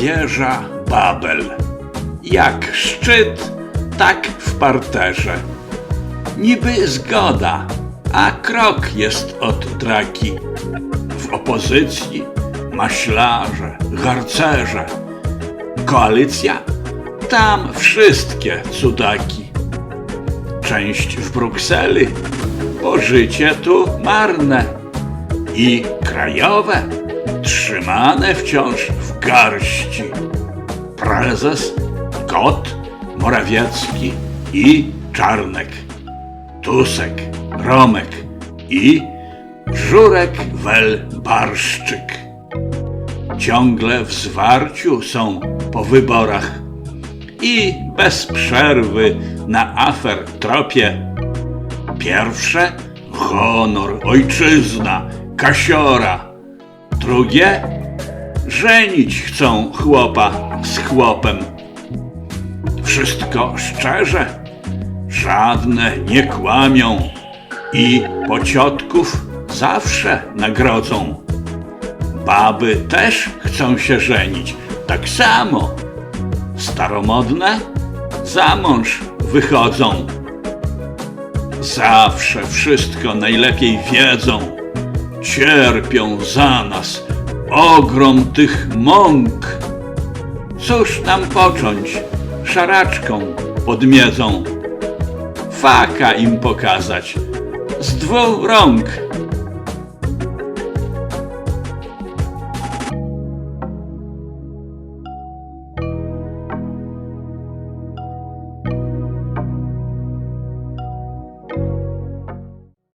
wieża Babel. Jak szczyt, tak w parterze. Niby zgoda, a krok jest od draki. W opozycji maślarze, harcerze. Koalicja? Tam wszystkie cudaki. Część w Brukseli, bo życie tu marne. I krajowe, trzymane wciąż w garści. Prezes, Kot, Morawiecki i Czarnek. Tusek, Romek i Żurek Wel Barszczyk. Ciągle w zwarciu są po wyborach i bez przerwy na afer tropie. Pierwsze honor, ojczyzna, kasiora. Drugie żenić chcą chłopa z chłopem. Wszystko szczerze, żadne nie kłamią i pociotków zawsze nagrodzą. Baby też chcą się żenić, tak samo. Staromodne za mąż wychodzą. Zawsze wszystko najlepiej wiedzą. Cierpią za nas ogrom tych mąk. Cóż nam począć szaraczką pod miedzą? Faka im pokazać z dwóch rąk.